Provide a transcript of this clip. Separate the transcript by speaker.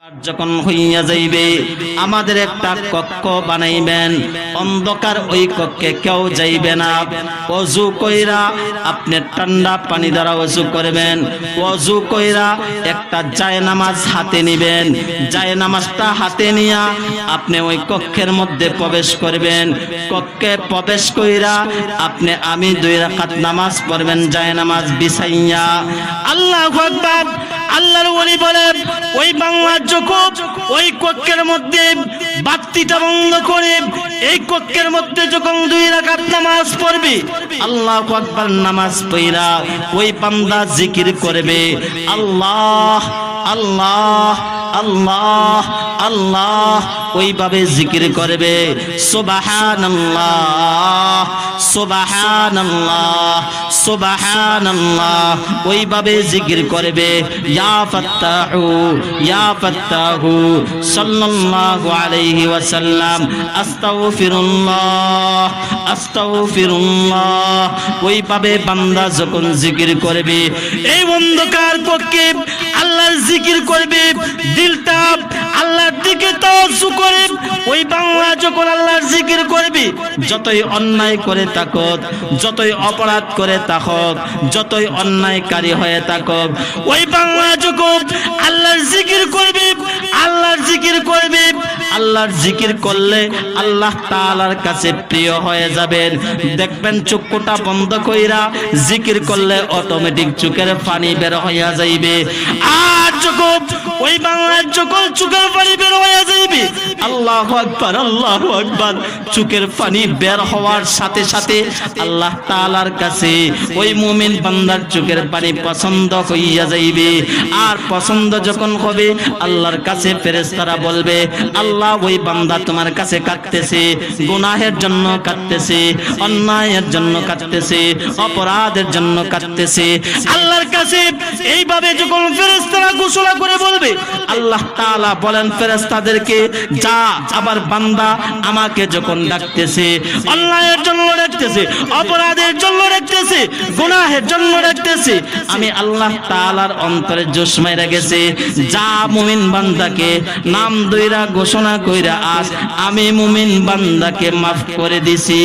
Speaker 1: যখন হইয়া যাইবে আমাদের একটা কক্ষ বানাইবেন। অন্ধকার ওই কক্ষে কেউ যাইবে না। অজু কইরা আপনি ঠান্ডা পানি দ্বারা অজু করবেন। অজু কইরা একটা জায় নামাজ হাতে নিবেন। জায় নামাজটা হাতে নিয়া আপনি ওই কক্ষের মধ্যে প্রবেশ করবেন। কক্ষে প্রবেশ কইরা আপনি আমি দুই রাকাত নামাজ পড়বেন জায় নামাজ বিছাইয়া। আল্লাহ আকবার। আল্লাহর ওলি বলেন ওই বাংলার চোখ ওই কক্ষের মধ্যে বাতিটা বন্ধ করে এই কক্ষের মধ্যে যখন দুই রাকাত নামাজ পড়বে, আল্লাহ আকবার নামাজ পড়া ওই বান্দা জিকির করবে, আল্লাহ আল্লাহ আল্লাহ আল্লাহ ওইভাবে জিকির করবে ওইভাবে জিকির করবে, ইয়া ফাত্তাহু ইয়া ফাত্তাহু ওয়াসাল্লাম আস্তাগফিরুল্লাহ আস্তাগফিরুল্লাহ। ওইভাবে বান্দা যখন জিকির করবে। এই অন্ধকার পক্ষে আল্লাহর জিকির করবে, দিলটা আল্লাহর দিকে তাওয়াজ্জু করে। ওই বাংলা যখন আল্লাহর জিকির করবে, যতই অন্যায় করে থাকক যতই অপরাধ করে থাকক যতই অন্যায়কারী হয়ে থাকক ওই বাংলা যখন আল্লাহর জিকির করবে, আল্লাহর জিকির করবে আল্লাহর জিকির করলে আল্লাহ তাআলার কাছে প্রিয় হয়ে যাবেন। দেখবেন চক্ষুটা বন্ধ কইরা জিকির করলে অটোমেটিক চোখের পানি বের হইয়া যাইবে। আর যখন ওই বাংলার যখন চোখের পানি বের হইয়া যাইবে, আল্লাহ আকবার আল্লাহ আকবার, চোখের পানি বের হওয়ার সাথে সাথে আল্লাহ তাআলার কাছে ওই মুমিন বান্দার চোখের পানি পছন্দ হইয়া যাইবে। আর পছন্দ যখন হবে, আল্লাহর কাছে ফেরেশতারা বলবে, আল্লাহ, ওই বান্দা তোমার কাছে কাঁদতেছে, গুনাহের জন্য কাঁদতেছে, অন্যায়ের জন্য কাঁদতেছে, অপরাধের জন্য কাঁদতেছে। আল্লাহর কাছে এইভাবে যখন ফেরেশতারা ঘোষণা করে বলবে আল্লাহ তাআলা বলেন, ফেরেশতাদেরকে, যা আবার বান্দা আমাকে যখন ডাকতেছে, অন্যায়ের জন্য ডাকতেছে, অপরাধের জন্য ডাকতেছে, গুনাহের জন্য ডাকতেছে, আমি আল্লাহ তাআলার অন্তরে জোশ মাইরা গেছে। যা মুমিন বান্দাকে নাম দইরা ঘোষণা কইরা আজ আমি মুমিন বান্দাকে মাফ করে দিছি।